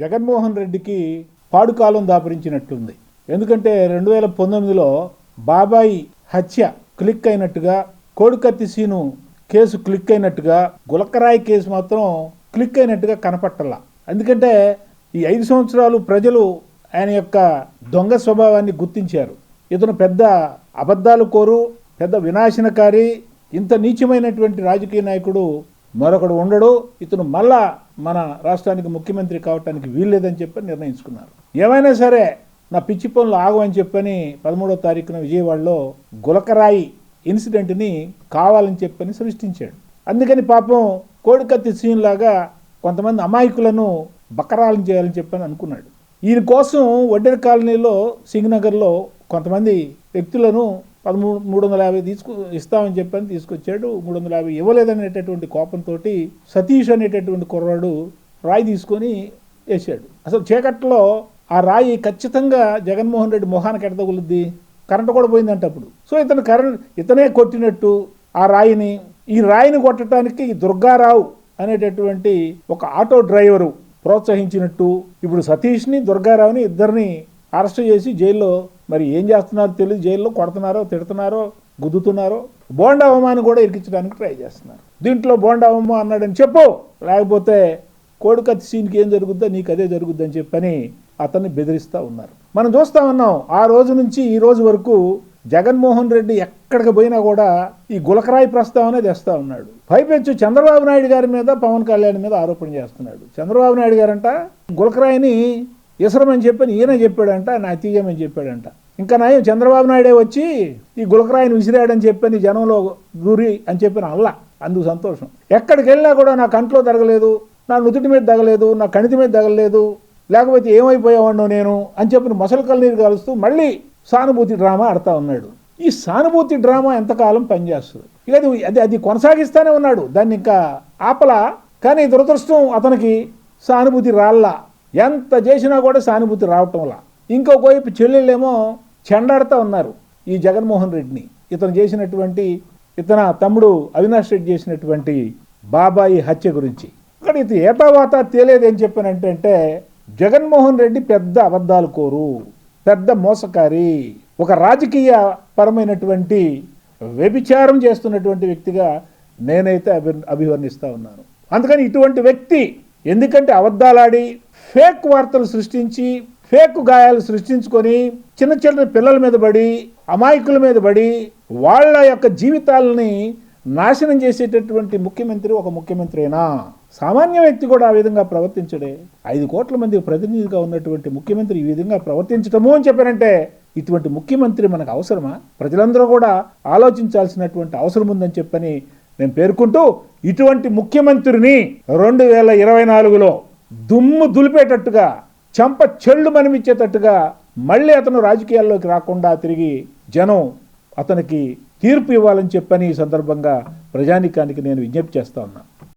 జగన్మోహన్ రెడ్డికి పాడుకాలం దాపరించినట్టుంది. ఎందుకంటే రెండు వేల పంతొమ్మిదిలో బాబాయి హత్య క్లిక్ అయినట్టుగా కోడికత్తి సీను కేసు క్లిక్ అయినట్టుగా గులకరాయి కేసు మాత్రం క్లిక్ అయినట్టుగా కనపట్టలా. ఎందుకంటే ఈ ఐదు సంవత్సరాలు ప్రజలు ఆయన యొక్క దొంగ స్వభావాన్ని గుర్తించారు. ఇతను పెద్ద అబద్ధాలు కోరు పెద్ద వినాశనకారి ఇంత నీచమైనటువంటి రాజకీయ నాయకుడు మరొకడు ఉండడు ఇతను మళ్ళా మన రాష్ట్రానికి ముఖ్యమంత్రి కావటానికి వీల్లేదని చెప్పి నిర్ణయించుకున్నారు. ఏమైనా సరే నా పిచ్చి పనులు ఆగవని చెప్పని పదమూడో తారీఖున విజయవాడలో గులకరాయి ఇన్సిడెంట్ని కావాలని చెప్పని సృష్టించాడు. అందుకని పాపం కోడికత్తి సీన్ లాగా కొంతమంది అమాయకులను బకరాలను చేయాలని చెప్పని అనుకున్నాడు. ఈయన కోసం వడ్డెర కాలనీలో సింగ్నగర్లో కొంతమంది వ్యక్తులను పదమూడు మూడు వందల యాభై తీసుకు ఇస్తామని చెప్పని తీసుకొచ్చాడు. మూడు వందల యాభై ఇవ్వలేదనేటటువంటి కోపంతో సతీష్ అనేటటువంటి కుర్రాడు రాయి తీసుకొని వేసాడు అసలు చీకట్లో ఆ రాయి ఖచ్చితంగా జగన్మోహన్ రెడ్డి మొహానికి ఎడతగులుద్ది? కరెంటు కూడా పోయిందంట అప్పుడు. సో ఇతను కరెంట్ ఇతనే కొట్టినట్టు ఆ రాయిని ఈ రాయిని కొట్టడానికి దుర్గారావు అనేటటువంటి ఒక ఆటో డ్రైవరు ప్రోత్సహించినట్టు ఇప్పుడు సతీష్ని దుర్గారావుని ఇద్దరిని అరెస్ట్ చేసి జైల్లో మరి ఏం చేస్తున్నారో తెలియదు జైల్లో కొడుతున్నారో తిడుతున్నారో గుద్దుతున్నారో. బోండా అవమాని కూడా ఇరికించడానికి ట్రై చేస్తున్నారు. దీంట్లో బోండా అవమా అన్నాడని చెప్పు. లేకపోతే కోడికత్తి సీన్కి ఏం జరుగుద్దో నీకు అదే జరుగుద్దని చెప్పని అతన్ని బెదిరిస్తూ ఉన్నారు. మనం చూస్తా ఉన్నాం ఆ రోజు నుంచి ఈ రోజు వరకు జగన్మోహన్ రెడ్డి ఎక్కడికి పోయినా కూడా ఈ గులకరాయి ప్రస్తావన తెస్తా ఉన్నాడు. పైపెచ్చు చంద్రబాబు నాయుడు గారి మీద పవన్ కళ్యాణ్ మీద ఆరోపణ చేస్తున్నాడు. చంద్రబాబు నాయుడు గారంట గులకరాయిని ఇసరమని చెప్పని ఈయన చెప్పాడంట నా తీయమని చెప్పాడంట. ఇంకా నయం చంద్రబాబు నాయుడే వచ్చి ఈ గులకరాయిని విసిరాడని చెప్పని జనంలో గురి అని చెప్పిన అల్లా అందుకు సంతోషం. ఎక్కడికి వెళ్ళినా కూడా నా కంట్లో తగలేదు నా నుదుటి మీద తగలేదు నా కణితి మీద తగలేదు లేకపోతే ఏమైపోయావాడినో నేను అని చెప్పిన మొసలు కళ్ళనీరు కలుస్తూ మళ్ళీ సానుభూతి డ్రామా ఆడుతూ ఉన్నాడు. ఈ సానుభూతి డ్రామా ఎంతకాలం పనిచేస్తుంది? ఇక అది అది అది కొనసాగిస్తూనే ఉన్నాడు. దాన్ని ఇంకా ఆపలా కానీ దురదృష్టం అతనికి సానుభూతి రాల్లా. ఎంత చేసినా కూడా సానుభూతి రావటంలా ఇంకొక వైపు చెల్లెళ్ళేమో చెండాడుతూ ఉన్నారు ఈ జగన్మోహన్ రెడ్డిని. ఇతను చేసినటువంటి ఇతన తమ్ముడు అవినాష్ రెడ్డి చేసినటువంటి బాబాయి హత్య గురించి. ఇక్కడ ఇది ఏటావాత తేలేదు ఏం చెప్పానంటే అంటే జగన్మోహన్ రెడ్డి పెద్ద అబద్ధాలు కోరు పెద్ద మోసకారి ఒక రాజకీయ పరమైనటువంటి వ్యభిచారం చేస్తున్నటువంటి వ్యక్తిగా నేనైతే అభి అభివర్ణిస్తూ ఉన్నాను. అందుకని ఇటువంటి వ్యక్తి ఎందుకంటే అబద్ధాలాడి ఫేక్ వార్తలు సృష్టించి ఫేక్ గాయాలు సృష్టించుకొని చిన్న చిన్న పిల్లల మీద పడి అమాయకుల మీద పడి వాళ్ళ యొక్క జీవితాలని నాశనం చేసేటటువంటి ముఖ్యమంత్రి ఒక ముఖ్యమంత్రినా? సామాన్య వ్యక్తి కూడా ఆ విధంగా ప్రవర్తించడే. ఐదు కోట్ల మంది ప్రతినిధిగా ఉన్నటువంటి ముఖ్యమంత్రి ఈ విధంగా ప్రవర్తించటము అని చెప్పారంటే ఇటువంటి ముఖ్యమంత్రి మనకు అవసరమా? ప్రజలందరూ కూడా ఆలోచించాల్సినటువంటి అవసరం ఉందని చెప్పని నేను పేర్కొంటూ ఇటువంటి ముఖ్యమంత్రిని రెండు వేల ఇరవై నాలుగులో దుమ్ము దులిపేటట్టుగా చంప చెళ్ళు మనమిచ్చేటట్టుగా మళ్ళీ అతను రాజకీయాల్లోకి రాకుండా తిరిగి జనం అతనికి తీర్పు ఇవ్వాలని చెప్పని ఈ సందర్భంగా ప్రజానికానికి నేను విజ్ఞప్తి చేస్తా ఉన్నా.